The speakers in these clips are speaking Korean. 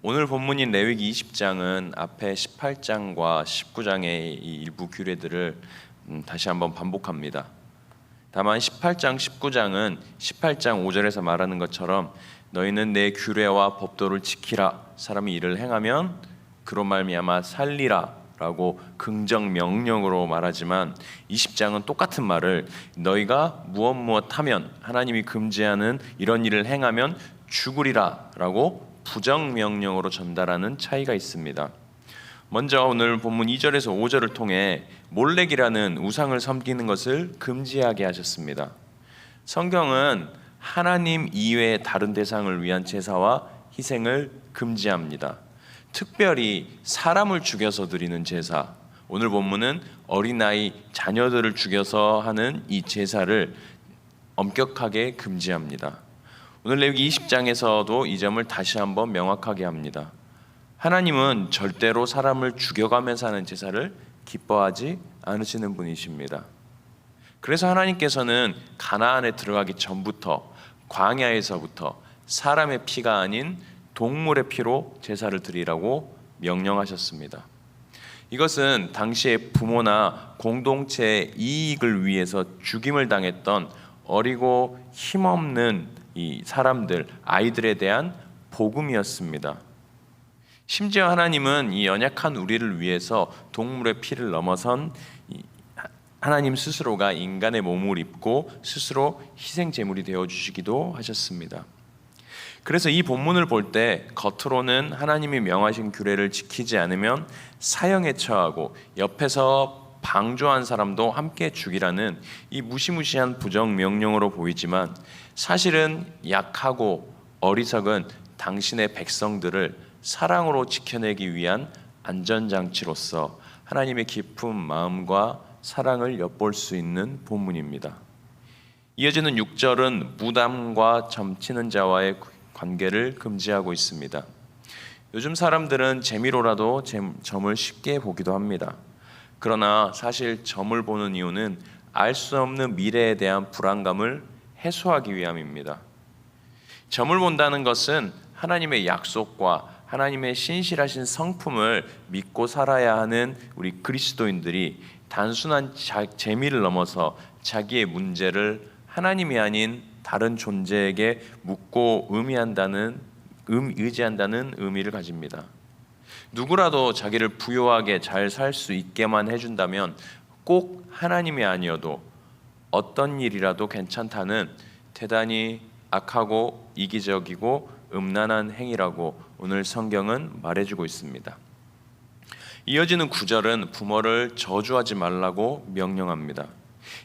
오늘 본문인 레위기 20장은 앞에 18장과 19장의 이 일부 규례들을 음, 다시 한번 반복합니다. 다만 18장, 19장은 18장 5절에서 말하는 것처럼 너희는 내 규례와 법도를 지키라. 사람이 이를 행하면 그로 말미암아 살리라 라고 긍정 명령으로 말하지만 20장은 똑같은 말을 너희가 무엇 무엇 하면 하나님이 금지하는 이런 일을 행하면 죽으리라 라고 부정 명령으로 전달하는 차이가 있습니다. 먼저 오늘 본문 2절에서 5절을 통해 몰렉이라는 우상을 섬기는 것을 금지하게 하셨습니다. 성경은 하나님 이외의 다른 대상을 위한 제사와 희생을 금지합니다. 특별히 사람을 죽여서 드리는 제사. 오늘 본문은 어린아이 자녀들을 죽여서 하는 이 제사를 엄격하게 금지합니다. 오늘 레위기 20장에서도 이 점을 다시 한번 명확하게 합니다. 하나님은 절대로 사람을 죽여가면서 하는 제사를 기뻐하지 않으시는 분이십니다. 그래서 하나님께서는 가나안에 들어가기 전부터 광야에서부터 사람의 피가 아닌 동물의 피로 제사를 드리라고 명령하셨습니다. 이것은 당시의 부모나 공동체의 이익을 위해서 죽임을 당했던 어리고 힘없는 이 사람들 아이들에 대한 복음이었습니다. 심지어 하나님은 이 연약한 우리를 위해서 동물의 피를 넘어선 하나님 스스로가 인간의 몸을 입고 스스로 희생 제물이 되어 주시기도 하셨습니다. 그래서 이 본문을 볼 때 겉으로는 하나님이 명하신 규례를 지키지 않으면 사형에 처하고 옆에서 방조한 사람도 함께 죽이라는 이 무시무시한 부정 명령으로 보이지만 사실은 약하고 어리석은 당신의 백성들을 사랑으로 지켜내기 위한 안전장치로서 하나님의 깊은 마음과 사랑을 엿볼 수 있는 본문입니다. 이어지는 6절은 무담과 점치는 자와의 관계를 금지하고 있습니다. 요즘 사람들은 재미로라도 점을 쉽게 보기도 합니다. 그러나 사실 점을 보는 이유는 알 수 없는 미래에 대한 불안감을 해소하기 위함입니다. 점을 본다는 것은 하나님의 약속과 하나님의 신실하신 성품을 믿고 살아야 하는 우리 그리스도인들이 단순한 자, 재미를 넘어서 자기의 문제를 하나님이 아닌 다른 존재에게 묻고 의미한다는 음, 의지한다는 의미를 가집니다. 누구라도 자기를 부유하게 잘 살 수 있게만 해준다면 꼭 하나님이 아니어도 어떤 일이라도 괜찮다는 대단히 악하고 이기적이고 음란한 행위라고 오늘 성경은 말해주고 있습니다. 이어지는 구절은 부모를 저주하지 말라고 명령합니다.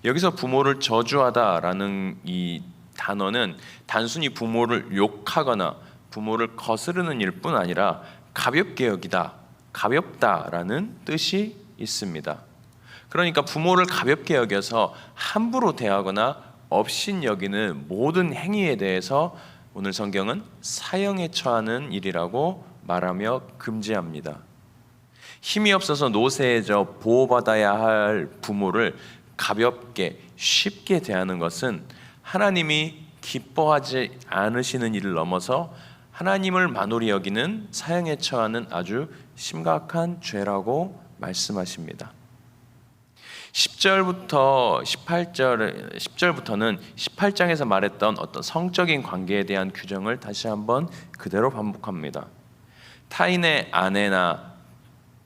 여기서 부모를 저주하다라는 이 단어는 단순히 부모를 욕하거나 부모를 거스르는 일뿐 아니라 가볍게 여기다, 가볍다라는 뜻이 있습니다. 그러니까 부모를 가볍게 여겨서 함부로 대하거나 업신 여기는 모든 행위에 대해서 오늘 성경은 사형에 처하는 일이라고 말하며 금지합니다. 힘이 없어서 노쇠해져 보호받아야 할 부모를 가볍게 쉽게 대하는 것은 하나님이 기뻐하지 않으시는 일을 넘어서 하나님을 만홀히 여기는 사형에 처하는 아주 심각한 죄라고 말씀하십니다. 10절부터 18절 10절부터는 18장에서 말했던 어떤 성적인 관계에 대한 규정을 다시 한번 그대로 반복합니다. 타인의 아내나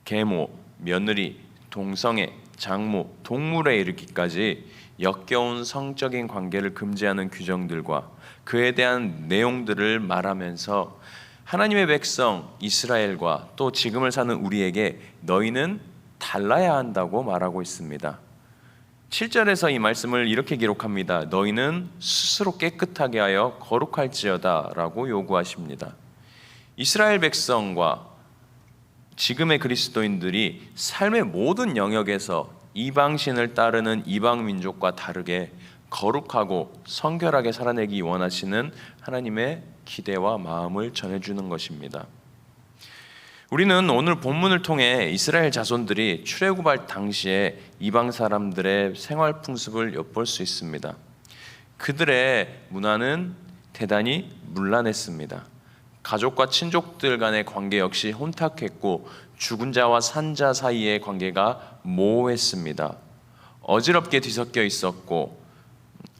계모, 며느리, 동성애, 장모, 동물에 이르기까지 역겨운 성적인 관계를 금지하는 규정들과 그에 대한 내용들을 말하면서 하나님의 백성 이스라엘과 또 지금을 사는 우리에게 너희는 달라야 한다고 말하고 있습니다. 7절에서 이 말씀을 이렇게 기록합니다. 너희는 스스로 깨끗하게 하여 거룩할지어다라고 요구하십니다. 이스라엘 백성과 지금의 그리스도인들이 삶의 모든 영역에서 이방신을 따르는 이방 민족과 다르게 거룩하고 성결하게 살아내기 원하시는 하나님의 기대와 마음을 전해주는 것입니다. 우리는 오늘 본문을 통해 이스라엘 자손들이 출애굽할 당시에 이방 사람들의 생활 풍습을 엿볼 수 있습니다. 그들의 문화는 대단히 문란했습니다. 가족과 친족들 간의 관계 역시 혼탁했고 죽은 자와 산 자 사이의 관계가 모호했습니다. 어지럽게 뒤섞여 있었고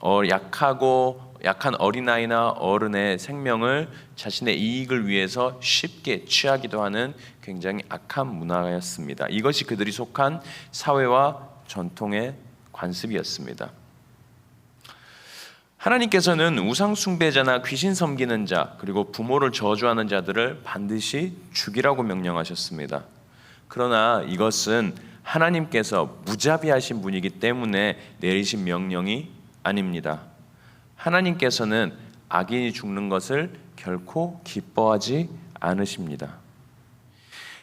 어, 약하고 약한 어린아이나 어른의 생명을 자신의 이익을 위해서 쉽게 취하기도 하는 굉장히 악한 문화였습니다. 이것이 그들이 속한 사회와 전통의 관습이었습니다. 하나님께서는 우상 숭배자나 귀신 섬기는 자 그리고 부모를 저주하는 자들을 반드시 죽이라고 명령하셨습니다. 그러나 이것은 하나님께서 무자비하신 분이기 때문에 내리신 명령이 아닙니다. 하나님께서는 악인이 죽는 것을 결코 기뻐하지 않으십니다.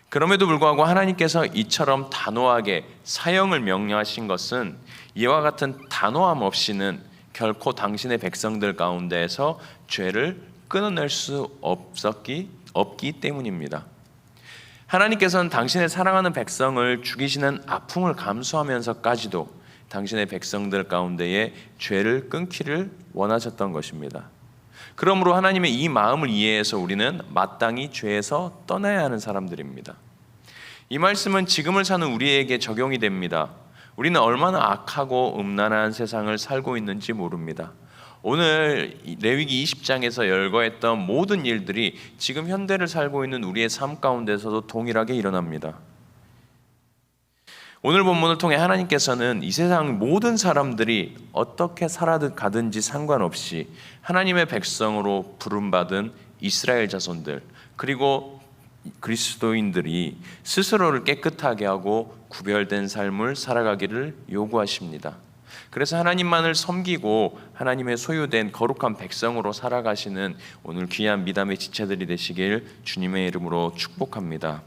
그럼에도 불구하고 하나님께서 이처럼 단호하게 사형을 명령하신 것은 이와 같은 단호함 없이는 결코 당신의 백성들 가운데에서 죄를 끊어낼 수 없었기 없기 때문입니다. 하나님께서는 당신의 사랑하는 백성을 죽이시는 아픔을 감수하면서까지도 당신의 백성들 가운데에 죄를 끊기를 원하셨던 것입니다. 그러므로 하나님의 이 마음을 이해해서 우리는 마땅히 죄에서 떠나야 하는 사람들입니다. 이 말씀은 지금을 사는 우리에게 적용이 됩니다. 우리는 얼마나 악하고 음란한 세상을 살고 있는지 모릅니다. 오늘 레위기 20장에서 열거했던 모든 일들이 지금 현대를 살고 있는 우리의 삶 가운데서도 동일하게 일어납니다. 오늘 본문을 통해 하나님께서는 이 세상 모든 사람들이 어떻게 살아가든지 상관없이 하나님의 백성으로 부름받은 이스라엘 자손들 그리고 그리스도인들이 스스로를 깨끗하게 하고 구별된 삶을 살아가기를 요구하십니다. 그래서 하나님만을 섬기고 하나님의 소유된 거룩한 백성으로 살아가시는 오늘 귀한 미담의 지체들이 되시길 주님의 이름으로 축복합니다.